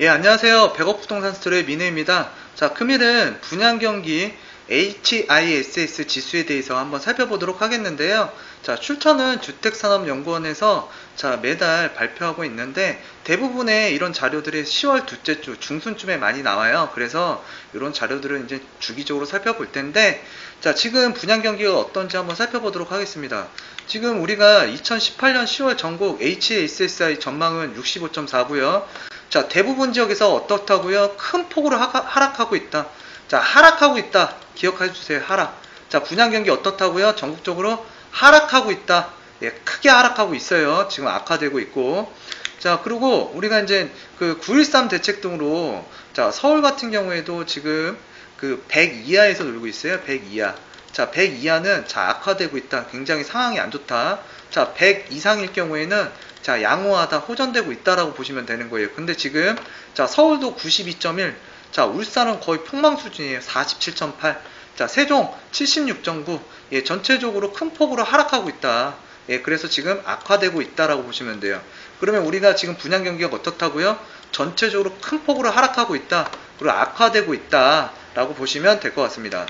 예, 안녕하세요. 백억 부동산 스토리의 민혜입니다. 자, 금일은 분양 경기 HISS 지수에 대해서 한번 살펴보도록 하겠는데요. 자, 출처는 주택산업연구원에서 자, 매달 발표하고 있는데 대부분의 이런 자료들이 10월 둘째 주 중순쯤에 많이 나와요. 그래서 이런 자료들을 이제 주기적으로 살펴볼 텐데 자, 지금 분양 경기가 어떤지 한번 살펴보도록 하겠습니다. 지금 우리가 2018년 10월 전국 HSSI 전망은 65.4고요. 자, 대부분 지역에서 어떻다고요? 큰 폭으로 하, 하락하고 있다. 자, 하락하고 있다. 기억해 주세요. 하락. 자, 분양 경기 어떻다고요? 전국적으로 하락하고 있다. 예, 크게 하락하고 있어요. 지금 악화되고 있고. 자, 그리고 우리가 이제 그 913 대책 등으로 자, 서울 같은 경우에도 지금 그 100 이하에서 놀고 있어요. 100 이하. 자, 100 이하는 자, 악화되고 있다. 굉장히 상황이 안 좋다. 자, 100 이상일 경우에는 자, 양호하다, 호전되고 있다라고 보시면 되는 거예요. 근데 지금 자, 서울도 92.1, 자, 울산은 거의 폭망 수준이에요. 47.8. 자, 세종 76.9. 예, 전체적으로 큰 폭으로 하락하고 있다. 예, 그래서 지금 악화되고 있다라고 보시면 돼요. 그러면 우리가 지금 분양 경기가 어떻다고요? 전체적으로 큰 폭으로 하락하고 있다. 그리고 악화되고 있다라고 보시면 될 것 같습니다.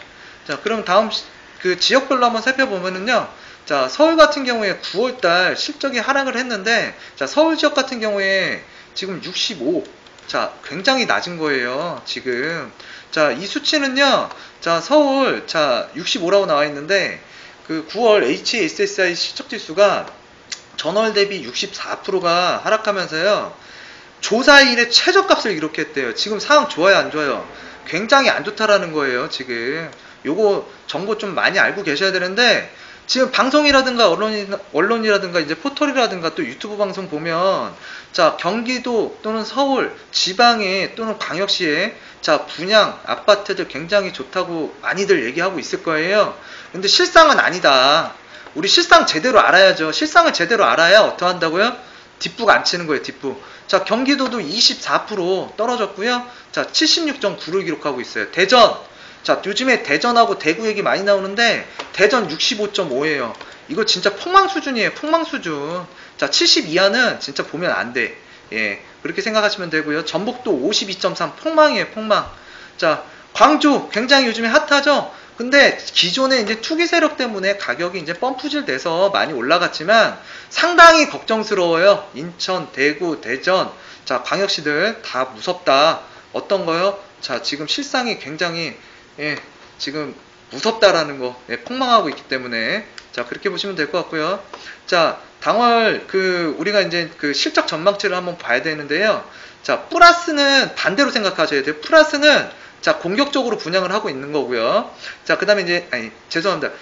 자, 그럼 다음 그 지역별로 한번 살펴보면은요. 자, 서울 같은 경우에 9월 달 실적이 하락을 했는데, 자, 서울 지역 같은 경우에 지금 65. 자, 굉장히 낮은 거예요, 지금. 자, 이 수치는요, 자, 서울, 자, 65라고 나와 있는데, 그 9월 HSSI 실적 지수가 전월 대비 64%가 하락하면서요, 조사 일의 최저값을 기록했대요. 지금 상황 좋아요, 안 좋아요? 굉장히 안 좋다라는 거예요, 지금. 요거 정보 좀 많이 알고 계셔야 되는데, 지금 방송이라든가 언론이, 언론이라든가 이제 포털이라든가 또 유튜브 방송 보면 자 경기도 또는 서울 지방에 또는 광역시에 자 분양 아파트들 굉장히 좋다고 많이들 얘기하고 있을 거예요. 근데 실상은 아니다. 우리 실상 제대로 알아야죠. 실상을 제대로 알아야 어떠한다고요? 뒷북 안 치는 거예요. 뒷북. 자 경기도도 24% 떨어졌고요. 자 76.9를 기록하고 있어요. 대전 자, 요즘에 대전하고 대구 얘기 많이 나오는데 대전 65.5예요. 이거 진짜 폭망 수준이에요. 폭망 수준. 자, 70 이하는 진짜 보면 안 돼. 예. 그렇게 생각하시면 되고요. 전북도 52.3 폭망이에요. 폭망. 자, 광주 굉장히 요즘에 핫하죠? 근데 기존에 이제 투기 세력 때문에 가격이 이제 펌프질 돼서 많이 올라갔지만 상당히 걱정스러워요. 인천, 대구, 대전, 자, 광역시들 다 무섭다. 어떤 거요? 자, 지금 실상이 굉장히 예, 지금 무섭다라는 거 예, 폭망하고 있기 때문에 자 그렇게 보시면 될 것 같고요. 자 당월 그 우리가 이제 그 실적 전망치를 한번 봐야 되는데요. 자 플러스는 반대로 생각하셔야 돼요. 플러스는 자 공격적으로 분양을 하고 있는 거고요. 자 그다음에 이제 아니 죄송합니다.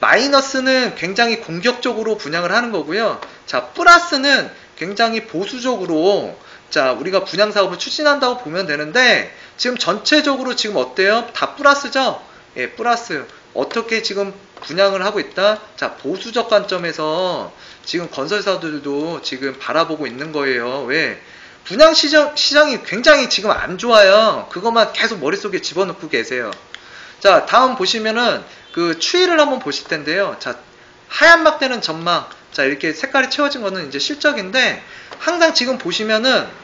마이너스는 굉장히 공격적으로 분양을 하는 거고요. 자 플러스는 굉장히 보수적으로 자, 우리가 분양 사업을 추진한다고 보면 되는데 지금 전체적으로 지금 어때요? 다 플러스죠? 예, 플러스. 어떻게 지금 분양을 하고 있다? 자, 보수적 관점에서 지금 건설사들도 지금 바라보고 있는 거예요. 왜? 분양 시장, 시장이 굉장히 지금 안 좋아요. 그것만 계속 머릿속에 집어넣고 계세요. 자, 다음 보시면은 그 추이를 한번 보실 텐데요. 자, 하얀 막대는 전망. 자, 이렇게 색깔이 채워진 거는 이제 실적인데 항상 지금 보시면은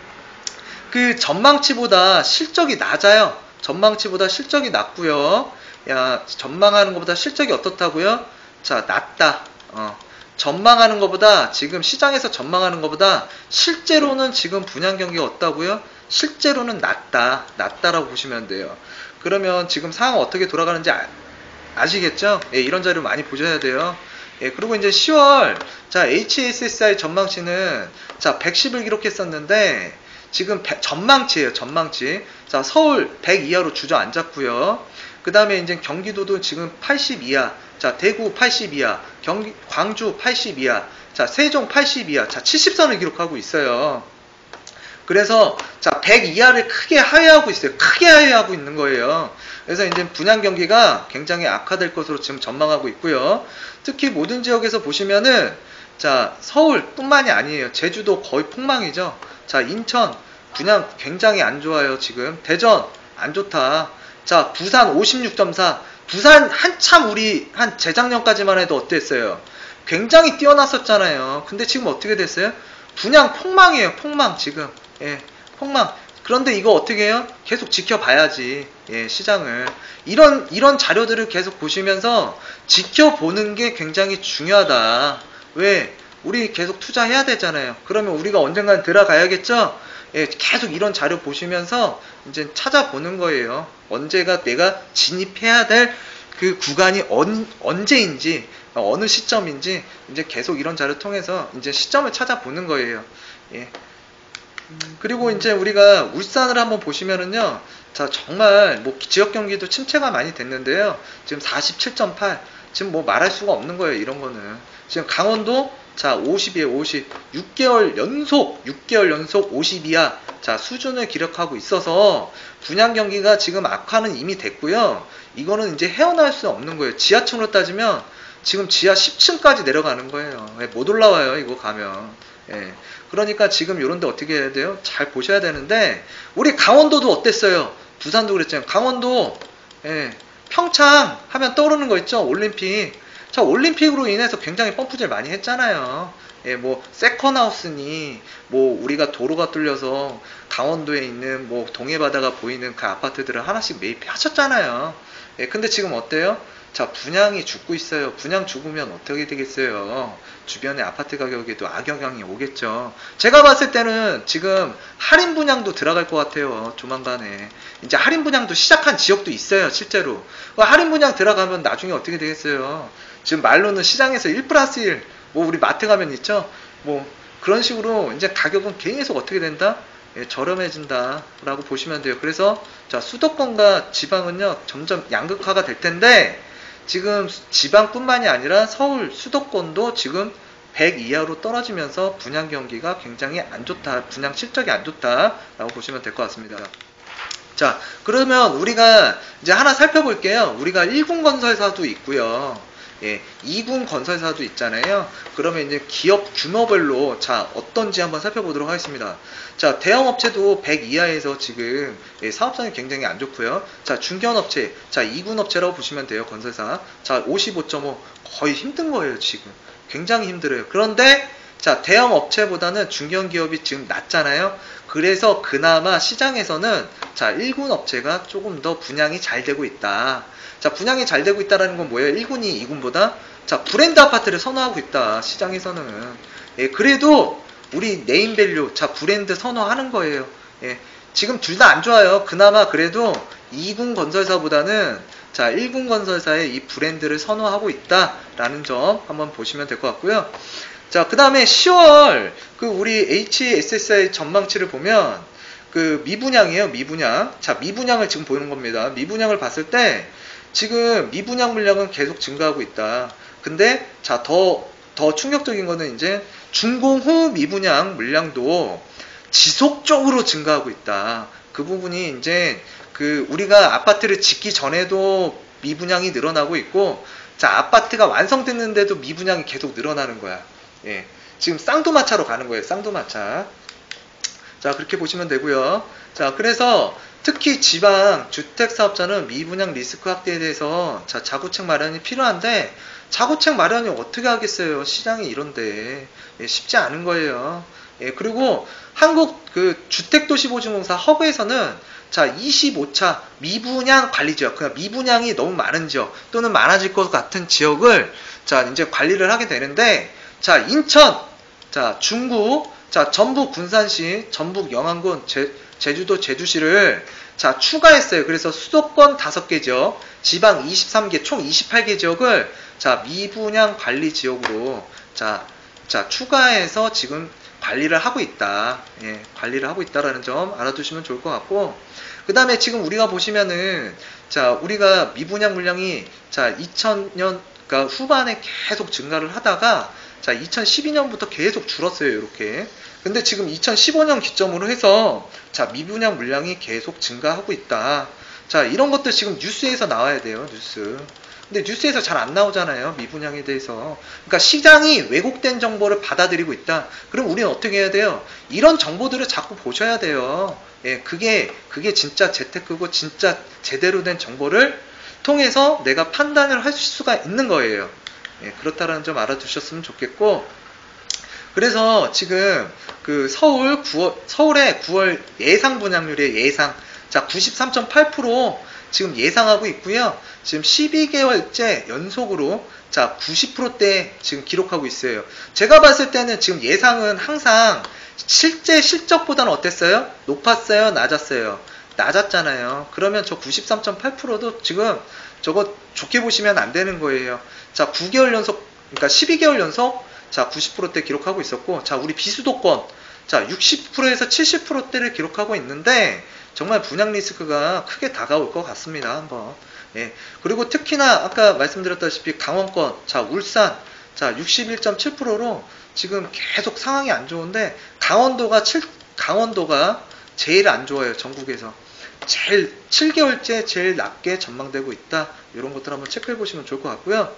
그 전망치보다 실적이 낮아요. 전망치보다 실적이 낮고요. 야, 전망하는 것보다 실적이 어떻다고요? 자, 낮다. 어. 전망하는 것보다 지금 시장에서 전망하는 것보다 실제로는 지금 분양 경기가 어다고요? 실제로는 낮다. 낮다라고 보시면 돼요. 그러면 지금 상황 어떻게 돌아가는지 아, 시겠죠 예, 이런 자료 많이 보셔야 돼요. 예, 그리고 이제 10월 자, HSSI 전망치는 자, 110을 기록했었는데 지금 전망치예요, 전망치. 자, 서울 100 이하로 주저앉았고요. 그 다음에 이제 경기도도 지금 80 이하. 자, 대구 80 이하. 경기, 광주 80 이하. 자, 세종 80 이하. 자, 70선을 기록하고 있어요. 그래서 자, 100 이하를 크게 하회하고 있어요. 크게 하회하고 있는 거예요. 그래서 이제 분양 경기가 굉장히 악화될 것으로 지금 전망하고 있고요. 특히 모든 지역에서 보시면은 자, 서울뿐만이 아니에요. 제주도 거의 폭망이죠. 자, 인천 분양 굉장히 안 좋아요, 지금. 대전 안 좋다. 자, 부산 56.4. 부산 한참 우리 한 재작년까지만 해도 어땠어요? 굉장히 뛰어났었잖아요. 근데 지금 어떻게 됐어요? 분양 폭망이에요, 폭망 지금. 예, 폭망. 그런데 이거 어떻게 해요? 계속 지켜봐야지. 예, 시장을. 이런, 이런 자료들을 계속 보시면서 지켜보는 게 굉장히 중요하다. 왜? 우리 계속 투자해야 되잖아요. 그러면 우리가 언젠간 들어가야겠죠? 예, 계속 이런 자료 보시면서 이제 찾아보는 거예요. 언제가 내가 진입해야 될 그 구간이 언, 언제인지, 어느 시점인지, 이제 계속 이런 자료 통해서 이제 시점을 찾아보는 거예요. 예. 그리고 이제 우리가 울산을 한번 보시면은요. 자, 정말 뭐 지역 경기도 침체가 많이 됐는데요. 지금 47.8. 지금 뭐 말할 수가 없는 거예요. 이런 거는. 지금 강원도 자, 50이에요. 50. 6개월 연속 6개월 연속 50이야. 자, 수준을 기록하고 있어서 분양 경기가 지금 악화는 이미 됐고요. 이거는 이제 헤어날 수 없는 거예요. 지하층으로 따지면 지금 지하 10층까지 내려가는 거예요. 예, 못 올라와요. 이거 가면. 예. 그러니까 지금 이런데 어떻게 해야 돼요? 잘 보셔야 되는데 우리 강원도도 어땠어요? 부산도 그랬잖아요. 강원도 예, 평창 하면 떠오르는 거 있죠? 올림픽. 자, 올림픽으로 인해서 굉장히 펌프질 많이 했잖아요. 예, 뭐 세컨하우스니 뭐 우리가 도로가 뚫려서 강원도에 있는 뭐 동해바다가 보이는 그 아파트들을 하나씩 매입하셨잖아요. 예, 근데 지금 어때요? 자, 분양이 죽고 있어요. 분양 죽으면 어떻게 되겠어요? 주변의 아파트 가격에도 악영향이 오겠죠. 제가 봤을 때는 지금 할인 분양도 들어갈 것 같아요. 조만간에. 이제 할인 분양도 시작한 지역도 있어요. 실제로. 그 할인 분양 들어가면 나중에 어떻게 되겠어요? 지금 말로는 시장에서 1 플러스 1, 뭐 우리 마트 가면 있죠? 뭐 그런 식으로 이제 가격은 계속 어떻게 된다? 예, 저렴해진다라고 보시면 돼요. 그래서 자 수도권과 지방은요 점점 양극화가 될 텐데 지금 지방뿐만이 아니라 서울 수도권도 지금 100 이하로 떨어지면서 분양 경기가 굉장히 안 좋다, 분양 실적이 안 좋다라고 보시면 될 것 같습니다. 자, 그러면 우리가 이제 하나 살펴볼게요. 우리가 1군 건설사도 있고요. 예, 2군 건설사도 있잖아요. 그러면 이제 기업 규모별로 자 어떤지 한번 살펴보도록 하겠습니다. 자 대형 업체도 100 이하에서 지금 예, 사업성이 굉장히 안 좋고요. 자 중견 업체, 자 2군 업체라고 보시면 돼요 건설사. 자 55.5 거의 힘든 거예요 지금. 굉장히 힘들어요. 그런데 자 대형 업체보다는 중견 기업이 지금 낮잖아요. 그래서 그나마 시장에서는 자 1군 업체가 조금 더 분양이 잘 되고 있다. 자, 분양이 잘 되고 있다는 건 뭐예요? 1군이 2군보다? 자, 브랜드 아파트를 선호하고 있다. 시장에서는. 예, 그래도 우리 네임밸류, 자, 브랜드 선호하는 거예요. 예, 지금 둘 다 안 좋아요. 그나마 그래도 2군 건설사보다는 자, 1군 건설사의 이 브랜드를 선호하고 있다라는 점 한번 보시면 될 것 같고요. 자, 그 다음에 10월 그 우리 HSSI 전망치를 보면 그 미분양이에요, 미분양. 자, 미분양을 지금 보이는 겁니다. 미분양을 봤을 때 지금 미분양 물량은 계속 증가하고 있다. 근데 자, 더, 더 충격적인 거는 이제 준공 후 미분양 물량도 지속적으로 증가하고 있다. 그 부분이 이제 그 우리가 아파트를 짓기 전에도 미분양이 늘어나고 있고 자, 아파트가 완성됐는데도 미분양이 계속 늘어나는 거야. 예. 지금 쌍두마차로 가는 거예요. 쌍두마차. 자, 그렇게 보시면 되고요. 자, 그래서 특히 지방 주택 사업자는 미분양 리스크 확대에 대해서 자, 자구책 마련이 필요한데 자구책 마련이 어떻게 하겠어요? 시장이 이런데 예, 쉽지 않은 거예요. 예, 그리고 한국 그 주택도시보증공사 허브에서는 자 25차 미분양 관리 지역, 그냥 미분양이 너무 많은 지역 또는 많아질 것 같은 지역을 자 이제 관리를 하게 되는데 자 인천, 자 중구, 자 전북 군산시, 전북 영안군, 제, 제주도 제주시를 자 추가했어요. 그래서 수도권 5개 지역, 지방 23개, 총 28개 지역을 자 미분양 관리 지역으로 자, 자 추가해서 지금 관리를 하고 있다. 예, 관리를 하고 있다라는 점 알아두시면 좋을 것 같고 그 다음에 지금 우리가 보시면은 자 우리가 미분양 물량이 자 2000년 그러니까 후반에 계속 증가를 하다가 자 2012년부터 계속 줄었어요 이렇게 근데 지금 2015년 기점으로 해서 자 미분양 물량이 계속 증가하고 있다. 자 이런 것들 지금 뉴스에서 나와야 돼요 뉴스. 근데 뉴스에서 잘 안 나오잖아요 미분양에 대해서. 그러니까 시장이 왜곡된 정보를 받아들이고 있다. 그럼 우리는 어떻게 해야 돼요? 이런 정보들을 자꾸 보셔야 돼요. 예, 그게 그게 진짜 재테크고 진짜 제대로 된 정보를 통해서 내가 판단을 할 수가 있는 거예요. 예, 그렇다라는 점 알아두셨으면 좋겠고. 그래서 지금 그 서울 9월, 서울의 9월 예상 분양률의 예상. 자, 93.8% 지금 예상하고 있고요. 지금 12개월째 연속으로 자, 90%대 지금 기록하고 있어요. 제가 봤을 때는 지금 예상은 항상 실제 실적보다는 어땠어요? 높았어요? 낮았어요? 낮았잖아요. 그러면 저 93.8%도 지금 저거 좋게 보시면 안 되는 거예요. 자, 9개월 연속, 그러니까 12개월 연속, 자, 90%대 기록하고 있었고, 자, 우리 비수도권, 자, 60%에서 70%대를 기록하고 있는데, 정말 분양 리스크가 크게 다가올 것 같습니다. 한번. 예. 그리고 특히나 아까 말씀드렸다시피 강원권, 자, 울산, 자, 61.7%로 지금 계속 상황이 안 좋은데, 강원도가 7, 강원도가 제일 안 좋아요. 전국에서. 제일 7개월째 제일 낮게 전망되고 있다. 이런 것들 한번 체크해 보시면 좋을 것 같고요.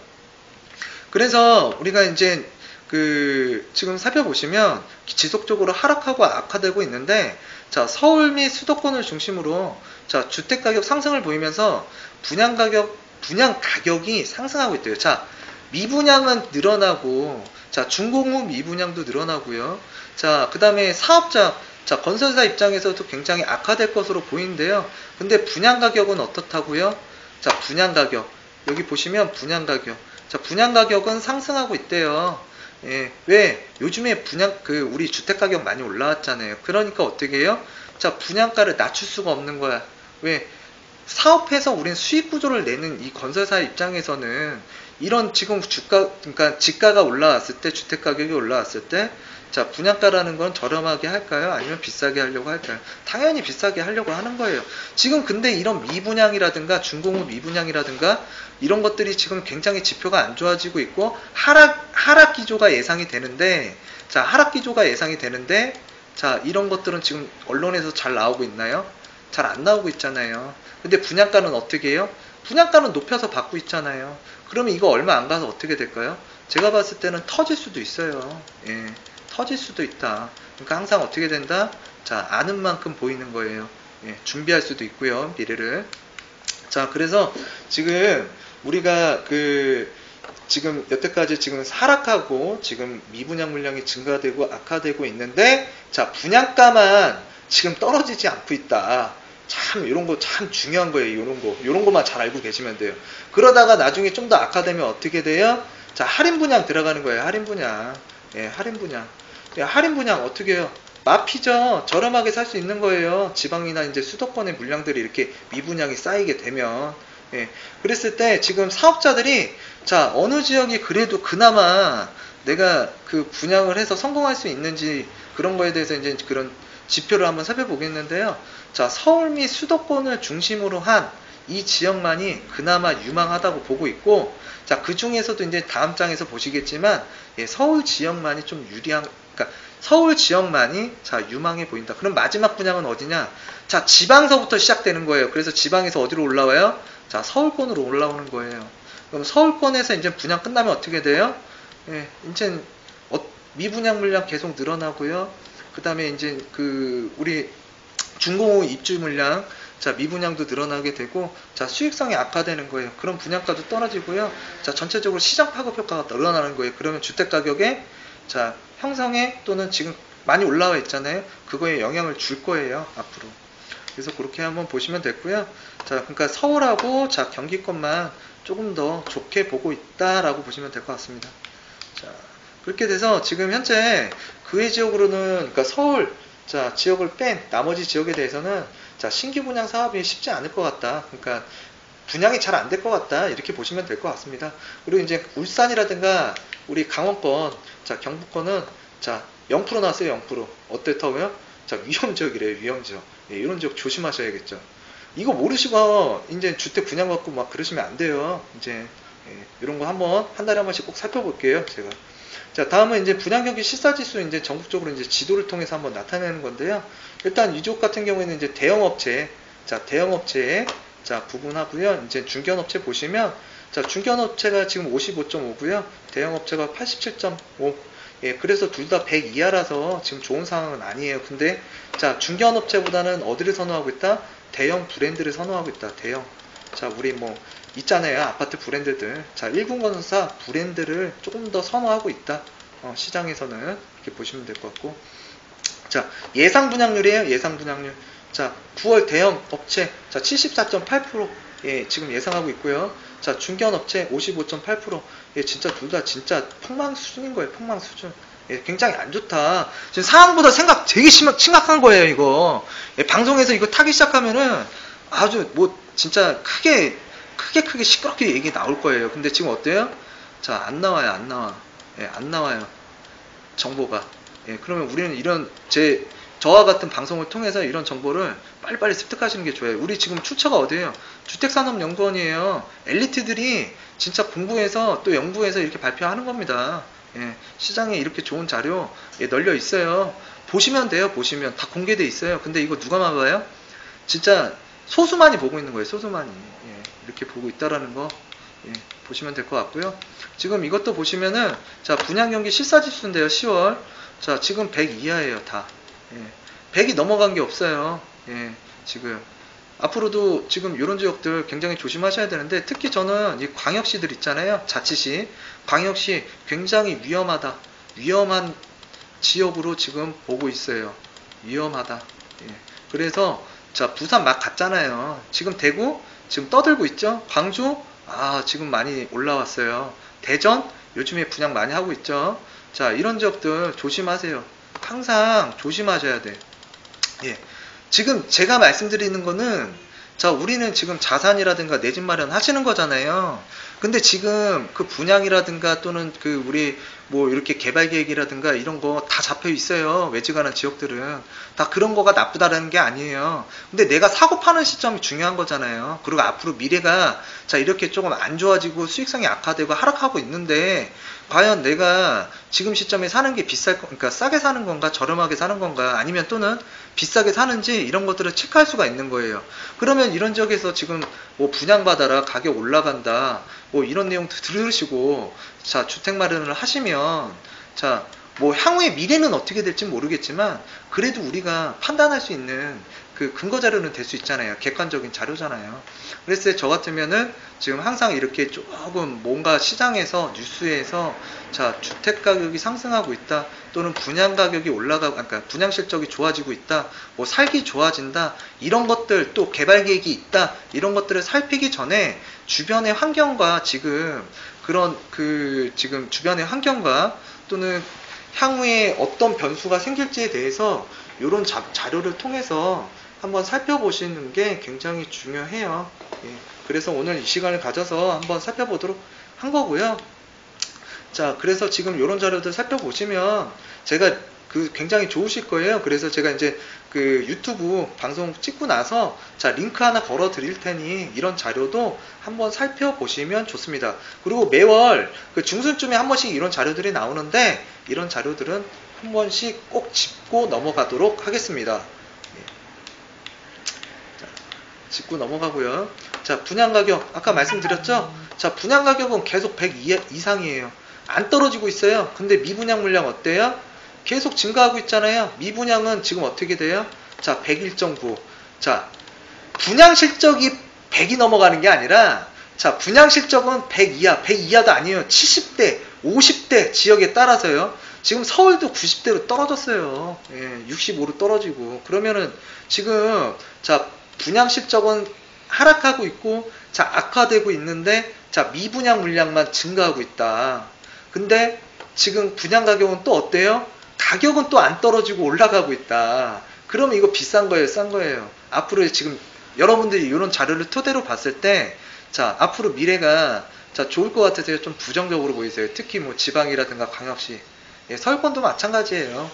그래서 우리가 이제 그 지금 살펴보시면 지속적으로 하락하고 악화되고 있는데 자 서울 및 수도권을 중심으로 자 주택 가격 상승을 보이면서 분양 가격 분양 가격이 상승하고 있대요. 자 미분양은 늘어나고 자 중공업 미분양도 늘어나고요. 자 그다음에 사업자 자, 건설사 입장에서도 굉장히 악화될 것으로 보이는데요. 근데 분양 가격은 어떻다고요? 자, 분양 가격. 여기 보시면 분양 가격. 자, 분양 가격은 상승하고 있대요. 예, 왜? 요즘에 분양, 그, 우리 주택 가격 많이 올라왔잖아요. 그러니까 어떻게 해요? 자, 분양가를 낮출 수가 없는 거야. 왜? 사업해서 우린 수익 구조를 내는 이 건설사 입장에서는 이런 지금 주가, 그러니까 지가가 올라왔을 때, 주택 가격이 올라왔을 때, 자, 분양가라는 건 저렴하게 할까요? 아니면 비싸게 하려고 할까요? 당연히 비싸게 하려고 하는 거예요. 지금 근데 이런 미분양이라든가 중공업 미분양이라든가 이런 것들이 지금 굉장히 지표가 안 좋아지고 있고 하락, 하락 기조가 예상이 되는데 자, 하락 기조가 예상이 되는데 자, 이런 것들은 지금 언론에서 잘 나오고 있나요? 잘 안 나오고 있잖아요. 근데 분양가는 어떻게 해요? 분양가는 높여서 받고 있잖아요. 그러면 이거 얼마 안 가서 어떻게 될까요? 제가 봤을 때는 터질 수도 있어요. 예. 터질 수도 있다. 그러니까 항상 어떻게 된다? 자, 아는 만큼 보이는 거예요. 예, 준비할 수도 있고요, 미래를. 자, 그래서 지금 우리가 그 지금 여태까지 지금 하락하고 지금 미분양 물량이 증가되고 악화되고 있는데 자, 분양가만 지금 떨어지지 않고 있다. 참 이런 거 참 중요한 거예요. 이런 거. 이런 것만 잘 알고 계시면 돼요. 그러다가 나중에 좀 더 악화되면 어떻게 돼요? 자, 할인 분양 들어가는 거예요. 할인 분양. 예, 할인 분양. 예, 할인 분양 어떻게 해요? 마피죠. 저렴하게 살 수 있는 거예요. 지방이나 이제 수도권의 물량들이 이렇게 미분양이 쌓이게 되면. 예. 그랬을 때 지금 사업자들이 자, 어느 지역이 그래도 그나마 내가 그 분양을 해서 성공할 수 있는지 그런 거에 대해서 이제 그런 지표를 한번 살펴보겠는데요. 자, 서울 및 수도권을 중심으로 한 이 지역만이 그나마 유망하다고 보고 있고, 자, 그 중에서도 이제 다음 장에서 보시겠지만, 예, 서울 지역만이 좀 유리한, 그러니까 서울 지역만이 자, 유망해 보인다. 그럼 마지막 분양은 어디냐? 자, 지방서부터 시작되는 거예요. 그래서 지방에서 어디로 올라와요? 자, 서울권으로 올라오는 거예요. 그럼 서울권에서 이제 분양 끝나면 어떻게 돼요? 예, 이제 어, 미분양 물량 계속 늘어나고요. 그 다음에 이제 그 우리 중공업 입주 물량 자 미분양도 늘어나게 되고 자 수익성이 악화되는 거예요. 그럼 분양가도 떨어지고요. 자 전체적으로 시장 파급 효과가 늘어나는 거예요. 그러면 주택 가격에 자 형성에 또는 지금 많이 올라와 있잖아요. 그거에 영향을 줄 거예요 앞으로. 그래서 그렇게 한번 보시면 됐고요. 자 그러니까 서울하고 자 경기권만 조금 더 좋게 보고 있다라고 보시면 될 것 같습니다. 자 그렇게 돼서 지금 현재 그외 지역으로는 그러니까 서울 자 지역을 뺀 나머지 지역에 대해서는 자 신규 분양 사업이 쉽지 않을 것 같다. 그러니까 분양이 잘 안 될 것 같다 이렇게 보시면 될 것 같습니다. 그리고 이제 울산이라든가 우리 강원권, 자 경북권은 자 0% 나왔어요 0% 어땠다고요? 자 위험 지역이래요 위험 지역. 예, 이런 지역 조심하셔야겠죠. 이거 모르시고 이제 주택 분양 받고 막 그러시면 안 돼요. 이제 예, 이런 거 한번 한 달에 한 번씩 꼭 살펴볼게요 제가. 자, 다음은 이제 분양 경기 실사 지수 이제 전국적으로 이제 지도를 통해서 한번 나타내는 건데요. 일단 이쪽 같은 경우에는 이제 대형 업체, 자, 대형 업체에 자, 구분하고요. 이제 중견 업체 보시면 자, 중견 업체가 지금 55.5고요. 대형 업체가 87.5. 예, 그래서 둘 다 100 이하라서 지금 좋은 상황은 아니에요. 근데 자, 중견 업체보다는 어디를 선호하고 있다? 대형 브랜드를 선호하고 있다. 대형. 자, 우리 뭐 있잖아요. 아파트 브랜드들. 자, 1군 건설사 브랜드를 조금 더 선호하고 있다. 어, 시장에서는 이렇게 보시면 될 것 같고. 자, 예상 분양률이에요. 예상 분양률. 자, 9월 대형 업체 자, 74.8% 예, 지금 예상하고 있고요. 자, 중견 업체 55.8% 예, 진짜 둘 다 진짜 폭망 수준인 거예요. 폭망 수준. 예, 굉장히 안 좋다. 지금 상황보다 생각 되게 심, 심각한 거예요, 이거. 예, 방송에서 이거 타기 시작하면은 아주 뭐 진짜 크게 크게 크게 시끄럽게 얘기 나올 거예요. 근데 지금 어때요? 자, 안 나와요, 안 나와. 예, 안 나와요. 정보가. 예, 그러면 우리는 이런 제 저와 같은 방송을 통해서 이런 정보를 빨리빨리 습득하시는 게 좋아요. 우리 지금 출처가 어디예요? 주택산업연구원이에요. 엘리트들이 진짜 공부해서 또 연구해서 이렇게 발표하는 겁니다. 예, 시장에 이렇게 좋은 자료 예, 널려 있어요. 보시면 돼요. 보시면 다 공개돼 있어요. 근데 이거 누가 막아요? 진짜 소수만이 보고 있는 거예요. 소수만이 예, 이렇게 보고 있다라는 거 예, 보시면 될 것 같고요. 지금 이것도 보시면은 자 분양 경기 실사 지수인데요. 10월 자 지금 100 이하예요. 다 예, 100이 넘어간 게 없어요. 예, 지금 앞으로도 지금 이런 지역들 굉장히 조심하셔야 되는데 특히 저는 이 광역시들 있잖아요. 자치시 광역시 굉장히 위험하다. 위험한 지역으로 지금 보고 있어요. 위험하다. 예. 그래서 자 부산 막 갔잖아요. 지금 대구 지금 떠들고 있죠. 광주 아 지금 많이 올라왔어요. 대전 요즘에 분양 많이 하고 있죠. 자 이런 지역들 조심하세요. 항상 조심하셔야 돼. 예. 지금 제가 말씀드리는 거는 자 우리는 지금 자산이라든가 내 집 마련 하시는 거잖아요. 근데 지금 그 분양이라든가 또는 그 우리 뭐 이렇게 개발 계획이라든가 이런 거 다 잡혀 있어요. 외지가는 지역들은 다 그런 거가 나쁘다라는 게 아니에요. 근데 내가 사고 파는 시점이 중요한 거잖아요. 그리고 앞으로 미래가 자 이렇게 조금 안 좋아지고 수익성이 악화되고 하락하고 있는데 과연 내가 지금 시점에 사는 게 비쌀 거, 그러니까 싸게 사는 건가 저렴하게 사는 건가 아니면 또는 비싸게 사는지 이런 것들을 체크할 수가 있는 거예요. 그러면 이런 지역에서 지금 뭐 분양받아라 가격 올라간다 뭐 이런 내용 들으시고 자 주택 마련을 하시면 자 뭐 향후의 미래는 어떻게 될지 모르겠지만 그래도 우리가 판단할 수 있는 그 근거 자료는 될 수 있잖아요. 객관적인 자료잖아요. 그래서 저 같으면은 지금 항상 이렇게 조금 뭔가 시장에서 뉴스에서 자 주택 가격이 상승하고 있다 또는 분양 가격이 올라가고 그러니까 분양 실적이 좋아지고 있다 뭐 살기 좋아진다 이런 것들 또 개발 계획이 있다 이런 것들을 살피기 전에 주변의 환경과 지금 그런 그 지금 주변의 환경과 또는 향후에 어떤 변수가 생길지에 대해서 이런 자, 자료를 통해서 한번 살펴보시는 게 굉장히 중요해요. 예, 그래서 오늘 이 시간을 가져서 한번 살펴보도록 한 거고요. 자, 그래서 지금 이런 자료들 살펴보시면 제가 그 굉장히 좋으실 거예요. 그래서 제가 이제 그 유튜브 방송 찍고 나서 자 링크 하나 걸어 드릴 테니 이런 자료도 한번 살펴보시면 좋습니다. 그리고 매월 그 중순쯤에 한 번씩 이런 자료들이 나오는데 이런 자료들은 한 번씩 꼭 짚고 넘어가도록 하겠습니다. 짚고 넘어가고요. 자, 분양 가격 아까 말씀드렸죠? 자, 분양 가격은 계속 100 이상이에요. 안 떨어지고 있어요. 근데 미분양 물량 어때요? 계속 증가하고 있잖아요. 미분양은 지금 어떻게 돼요? 자, 101.9. 자, 분양 실적이 100이 넘어가는 게 아니라 자, 분양 실적은 100 이하, 100 이하도 아니에요. 70대, 50대 지역에 따라서요. 지금 서울도 90대로 떨어졌어요. 예, 65로 떨어지고. 그러면은 지금 자, 분양 실적은 하락하고 있고 자 악화되고 있는데 자 미분양 물량만 증가하고 있다. 근데 지금 분양 가격은 또 어때요? 가격은 또 안 떨어지고 올라가고 있다. 그러면 이거 비싼 거예요, 싼 거예요. 앞으로 지금 여러분들이 이런 자료를 토대로 봤을 때, 자 앞으로 미래가 자 좋을 것 같아서 좀 부정적으로 보이세요. 특히 뭐 지방이라든가 광역시, 예, 서울권도 마찬가지예요.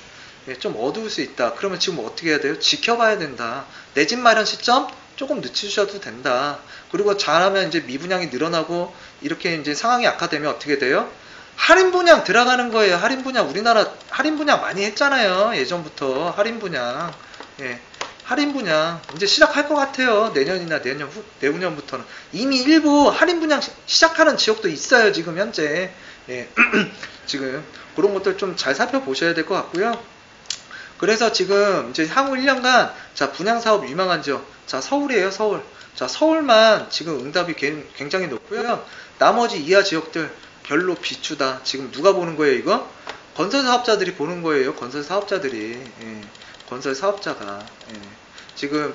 예, 좀 어두울 수 있다. 그러면 지금 어떻게 해야 돼요? 지켜봐야 된다. 내 집 마련 시점 조금 늦추셔도 된다. 그리고 잘하면 이제 미분양이 늘어나고 이렇게 이제 상황이 악화되면 어떻게 돼요? 할인 분양 들어가는 거예요. 할인 분양 우리나라 할인 분양 많이 했잖아요. 예전부터 할인 분양. 예. 할인 분양 이제 시작할 것 같아요. 내년이나 내년 후 내후년부터는 이미 일부 할인 분양 시 작하는 지역도 있어요. 지금 현재 예. 지금 그런 것들 좀 잘 살펴보셔야 될 것 같고요. 그래서 지금 이제 향후 1년간 자 분양 사업 유망한 지역. 자 서울이에요 서울. 자 서울만 지금 응답이 굉장히 높고요. 나머지 이하 지역들 별로 비추다. 지금 누가 보는 거예요 이거? 건설 사업자들이 보는 거예요 건설 사업자들이. 예. 건설 사업자가. 예, 지금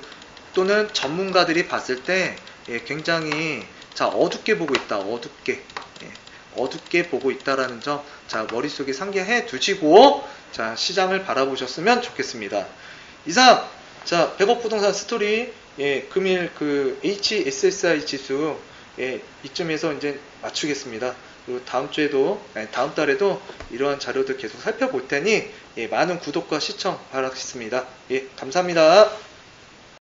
또는 전문가들이 봤을 때 예, 굉장히 자 어둡게 보고 있다 어둡게. 예, 어둡게 보고 있다라는 점 자 머릿속에 상기해 두시고 자 시장을 바라보셨으면 좋겠습니다 이상 자 100억 부동산 스토리 예, 금일 그 HSSI 지수 예, 이쯤에서 이제 맞추겠습니다. 그리고 다음 주에도 아니, 다음 달에도 이러한 자료들 계속 살펴볼 테니 예, 많은 구독과 시청 바라겠습니다. 예, 감사합니다.